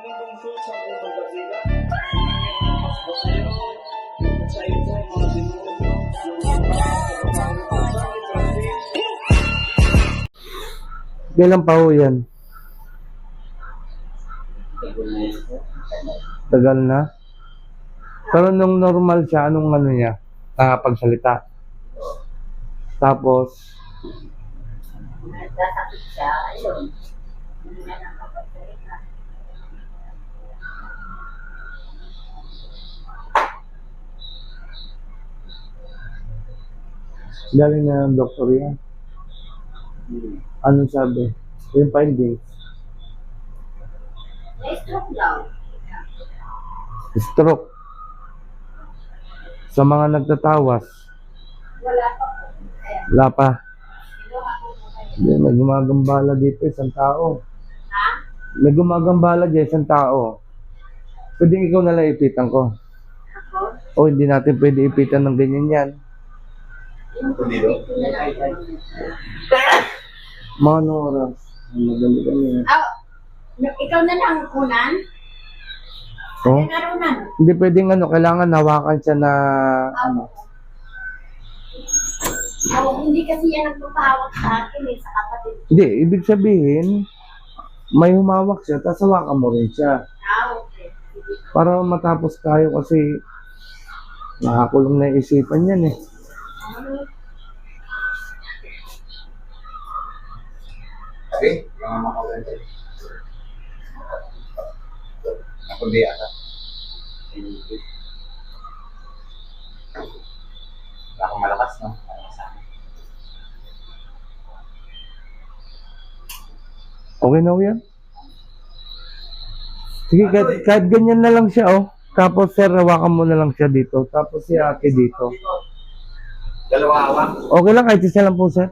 Kailan pa ho yan? Tagal na? Pero nung normal siya, anong ano niya? Nakapagsalita. Tapos, Nagkasakit siya, ayun. Hindi na nakapagsalita. Galing na ng doktor yan. Anong sabi? Yung findings. Stroke daw. Stroke. Sa mga nagtatawas, Wala pa wala pa. Hindi, may gumagambala dito isang tao. Ha? May gumagambala dyan isang tao. Pwede ikaw na lang ipitan ko. Ako? O hindi natin pwede ipitan ng ganyan yan. Dito. Mga oras? Ang Madali kami. Ah, no- ikaw na lang kunan? Oh? Narunan? Hindi pwedeng ano, kailangan hawakan siya na ano. Oh, hindi kasi yan nagpapahawak sa akin eh, sa kapatid. Hindi, ibig sabihin, may humawak siya, tapos hawakan mo rin siya. Ah, okay. Para matapos tayo kasi nakakulong na isipan yan eh. Ano? Yung mga makawala. Ako di ata. Wala akong malakas, no? Malakas sa akin. Okay na yan? Sige, kahit, kahit ganyan na lang siya oh. Tapos sir, hawakan mo na lang siya dito. Tapos si ate dito. Dalawa hawak. Okay lang, kahit isa lang po sir.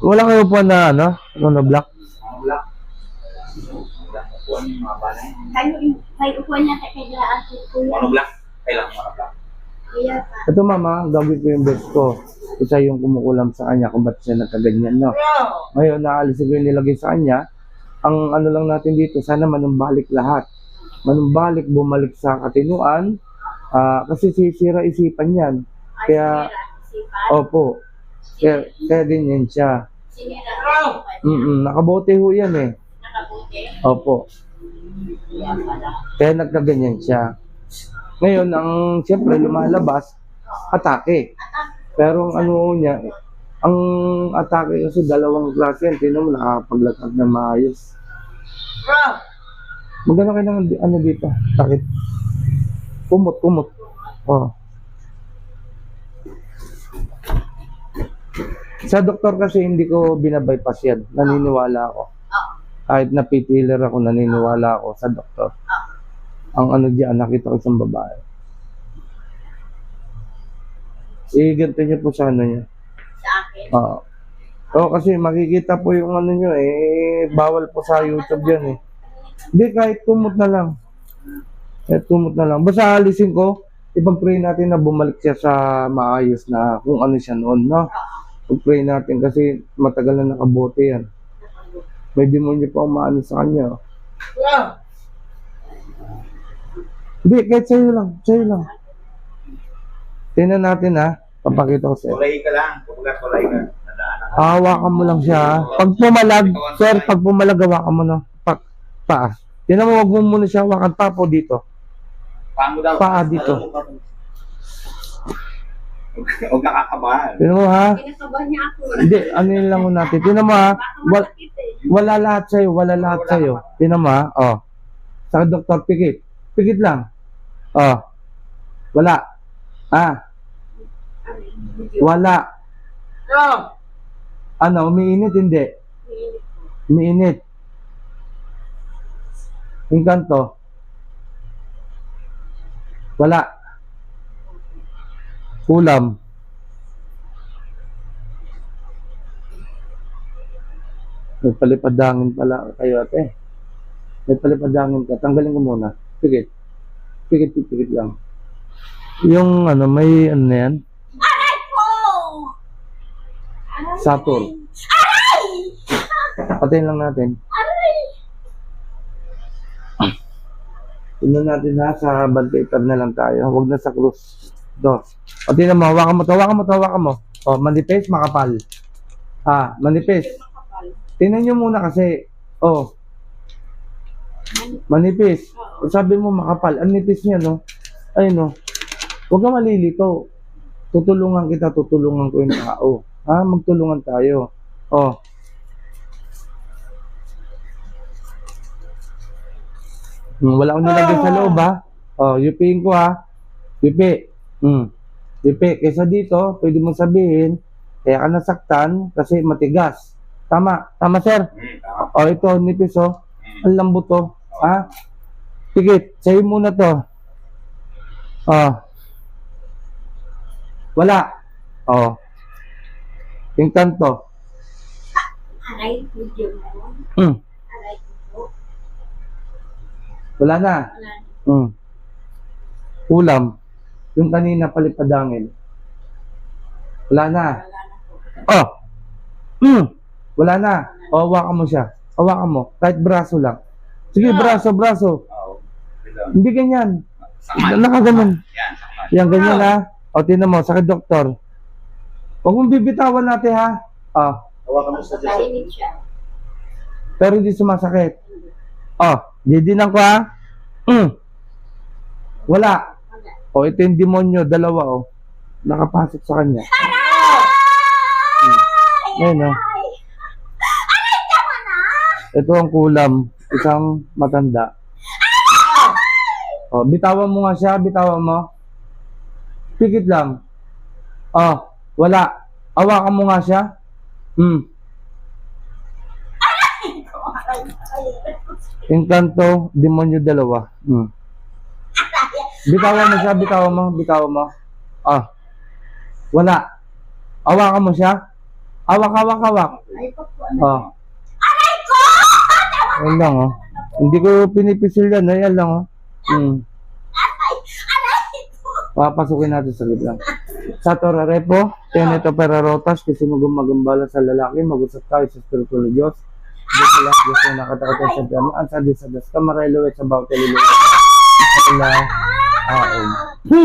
Wala kayo po na ano, ano black. Black. Kayo, may upuan niya kay kaya kuya. Ano black? Kailangan mga black. Kuya pa. Ito mama, gagawin ko yung best ko. Isa yung kumukulam sa kanya kung ba't siya nagkaganyan, no? Ngayon, naalisin ko yung nilagay sa kanya. Ang ano lang natin dito, sana manumbalik lahat. Manumbalik, bumalik sa katinuan. Ah, kasi sisira isipan yan. Ay, Kaya. Opo. Kaya, kaya ganyan siya. Sinira ang isipan niya. Mm nakabote ho yan eh. Nakabuti. Opo. Kaya nagkaganyan siya. Ngayon, ang siyempre lumalabas, atake. Pero ang ano niya, ang atake kasi dalawang klase yan. Tingnan mo, nakakapaglatag na maayos. Maganda kayo ng ano dito, takit. Kumot, kumot. Oh. Sa doktor kasi hindi ko binabypass yan. Naniniwala ako. Oo. Kahit na pit healer ako, naniniwala ako sa doktor. Ang ano diyan, nakita ko isang babae. I-ganto niyo po sa ano niya. Sa akin. Oo. Oo, kasi makikita po yung ano nyo eh, bawal po sa YouTube yan eh. Hindi, kahit tumot na lang. Kahit tumot na lang. Basta alisin ko, ipag-pray natin na bumalik siya sa maayos na kung ano siya noon, no? Pag-pray natin kasi matagal na nakabote yan. May demonyo pa umaano sa kanya. oh. Hindi, kahit sa'yo lang, sa'yo lang. Tingnan natin ha, papakita ko sa'yo. Kulay ka lang. Kumbaga kulay ka. Hawakan mo lang siya. Pag pumalag, sir, pag pumalag, hawakan mo na. Pa, paa. Yan mo, wag mo muna siya hawakan. Pa po dito. Paa mo daw. Paa dito. Huwag nakakabahan. Tinan mo ha. Kinakabahan niya ako. eh. Hindi, ano yun lang mo natin. Tinan mo ha. Wal, eh. wala lahat sa'yo. Wala lahat sa'yo. Tinan mo ha. Oh. Sa doktor, pikit. Pikit lang. Oh. Wala. Ah. Wala. Ano, umiinit? Hindi. Umiinit. Yung kanto. Wala. Ulam. May palipadangin pala kayo ate. May palipadangin ka. Tanggalin ko muna. Pikit. Pikit, pikit, lang. Yung ano, may ano na yan? Aray! Aray! Saturn. Aray! Patayin lang natin. Aray! Tingnan natin ha, sa band paper na lang tayo. Huwag na sa cruise. Ito. O, tingnan mo, hawakan mo hawakan mo hawakan mo. O, manipis, makapal. Ha, manipis. Tingnan nyo muna kasi. Oh. Manipis. Sabi mo makapal. Ang nipis niya, no? Ay, no. Huwag ka malilito. Tutulungan kita, tutulungan ko yung tao. Ha? Magtulungan tayo. Oh. Hmm, wala akong nilagay sa loob, ha? Oh, yupiin ko, ha? Yupi. Hmm. Yupi. Kaysa dito, pwede mo sabihin, kaya ka nasaktan kasi matigas. Tama. Tama, sir. Hmm. O, ito, nipis, oh. Ang lambot, oh. Ha? Sige, sa'yo muna to. Oh. Wala. Oh. Yung kanto. Aray, video mo. Hmm. Aray. Wala na. Wala. Hmm. Ulam. Yung kanina palipadangin. Wala na. Wala na po. Oh. Hmm. Wala na. O, hawakan mo siya. Hawakan mo. Kahit braso lang. Sige, braso, braso. Oo. Ito. Hindi ganyan. Nakaganon. Yan, ganyan ha. O, tinan mo, sakit doktor. Huwag mong bibitawan natin ha. Ah, Hawakan mo sa siya. pero hindi sumasakit. Oh, didinan ko ha. Mm. Wala. O, ito yung demonyo, dalawa oh. Nakapasok sa kanya. Mm. Ayan oh. Ito ang kulam. Isang matanda. Oh, bitawan mo nga siya, bitawan mo. Pikit lang. Oh, wala. Awakan mo nga siya. Hmm. Encanto, demonyo dalawa. Hmm. Bitawan mo siya, bitawan mo, bitawan mo. Ah. Wala. Awakan mo siya. Awak, awak, awak. Ay, po po. Ano? Oh. Ayan lang, oh. Hindi ko pinipisil yan, ayan lang, oh. Hmm. Papasukin natin sa lang. Sa Torarepo, Teneto Perarotas, kasi magumagambala sa lalaki, mag-usap tayo sa spiritual na Diyos. Lahat, Diyos na nakatakot sa piano, ang sa Diyos sa Diyos, kamarelo at sa bawat kaluluwa. Wala, aon. Hu!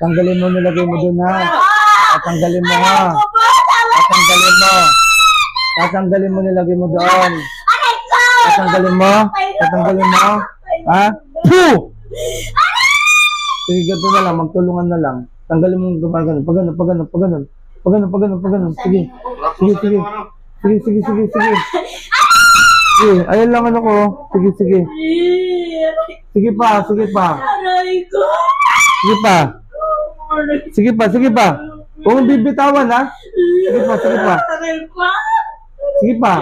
Tanggalin mo, nilagay mo dun, ha? Tatanggalin mo, ha? Tatanggalin mo. Tatanggalin mo, nilagay mo doon. Tatanggalin mo? Tatanggalin mo? Ha? Puh! Sige, ganito na lang. Magtulungan na lang. Tanggalin mo yung gumagano. Pag ganun, pag ganun, pag ganun. Pag ganun, pag ganun, pag ganun. Sige. Sige, sige. Sige, sige, sige, sige. Sige, ayan lang ano ko. Sige, sige. Sige pa, sige pa. Aray ko. Sige pa. Sige pa, sige pa. Huwag bibitawan, ha? Sige pa, sige pa. Aray ko. Sige pa.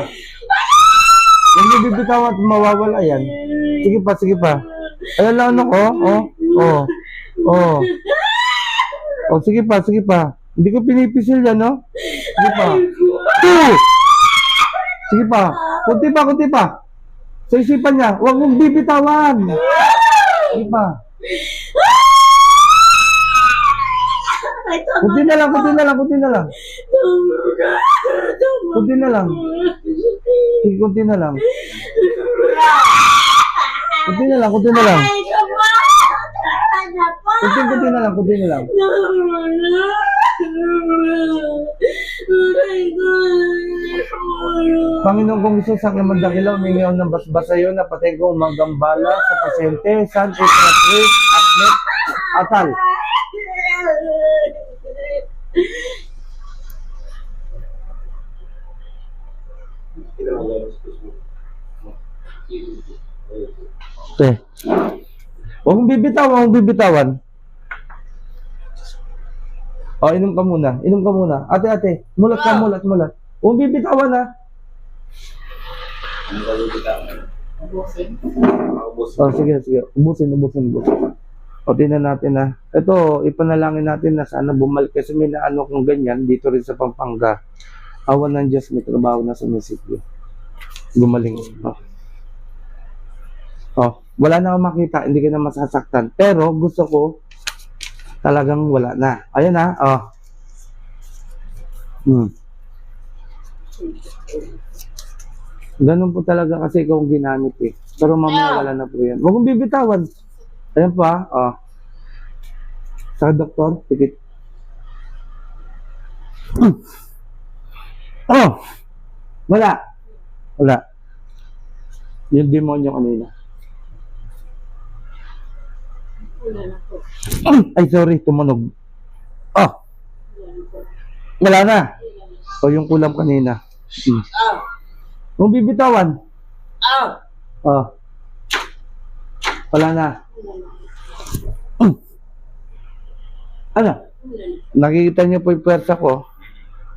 Huwag bibitawan at mawawala yan. Sige pa, sige pa. Ayan lang ano ko. Oh, oh, oh. Oh, sige pa, sige pa. Hindi ko pinipisil yan, no? Sige pa. Two! Sige pa. Kunti pa, kunti pa. Sa isipan niya, huwag mong bibitawan. Ko. Kunti na lang, kunti na lang, kunti na lang. Kunti na lang. Kunti na lang. Kunti na lang, kunti na lang. Kunti, kunti na lang, kunti na lang. Panginoon kong Isus, sa aking mandakilaw, mingaw ng basbas sa iyo na patay ko magambala sa pasyente, San Itratric, Atlet, Atal. Okay. Huwag mong bibitawan, huwag mong bibitawan. O, inom ka muna. Inom ka muna. Ate, ate, mulat ka, mulat, mulat. Huwag bibitawan, ha. Ano gawin kita? Ubusin. Maubos. Oh, sige, sige. Ubusin, ubusin, ubusin. O, tingnan natin na. Ito, ipanalangin natin na sana bumalik kasi may naano kung ganyan dito rin sa Pampanga. Awan ng Diyos, may trabaho na sa munisipyo. Gumaling. Oh. oh, wala na akong makita, hindi ka na masasaktan. Pero gusto ko, talagang wala na. Ayan na, oh. Hmm. Ganun po talaga kasi ang ginamit eh. Pero mamaya wala na po yan. Huwag mong bibitawan. Ayan pa, ah. Sa doktor, tikit. Oh! Wala. Wala. Yung demonyo kanina. Wala na po. Ay, sorry, tumunog. Oh! Wala na. O yung kulam kanina. Hmm. Kung bibitawan. Ah! Oh. Wala na. Hmm. Ano? Nakikita niyo po yung pwersa ko.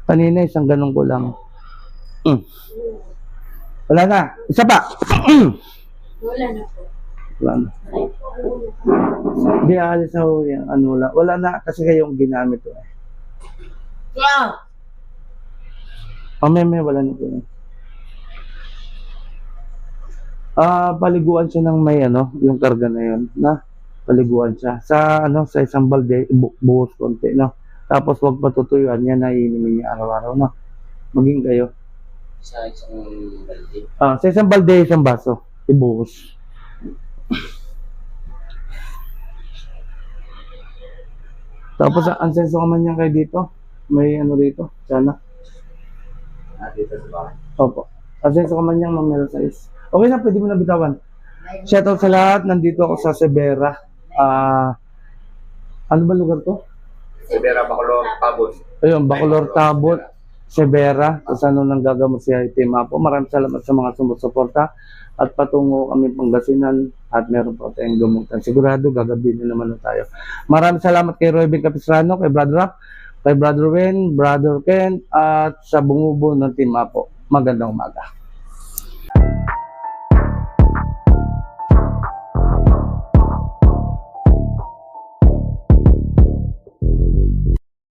Kanina isang ganun ko lang. Mm. Wala na. Isa pa. Mm. Wala na po. Wala na. Hindi aalis na yan. Ano, wala. wala na kasi kayong ginamit ko. Eh. Ah! Mamaya may wala na po Ah, paliguan siya ng may ano, yung karga na yun, na paliguan siya sa ano sa isang balde bu- buhos konti, no. Tapos wag patutuyuan yan na iinimin niya araw-araw, no. Maging kayo. Sa isang balde. Ah, sa isang balde, isang baso, ibuhos. Tapos ang ansenso ka man yan kayo dito. May ano rito, sana. Ah, dito sa bahay. Opo. Asenso ka man yan, mamelo size. Okay na, pwede mo na bitawan. Shoutout sa lahat. Nandito ako sa Severa. Ah, ano ba lugar to? Severa Bacolor, Pabon. Ayun, Bacolor Tabot, Severa. Kung saan nang gagamot si Team Apo. Maraming salamat sa mga sumusuporta. At patungo kami Pangasinan at meron pa tayong gamutan. Sigurado gagabihin na naman na tayo. Maraming salamat kay Roy Ben Capistrano, kay Brother Rock, kay Brother Wen, Brother Ken, at sa bumubo ng Team Apo. Magandang umaga.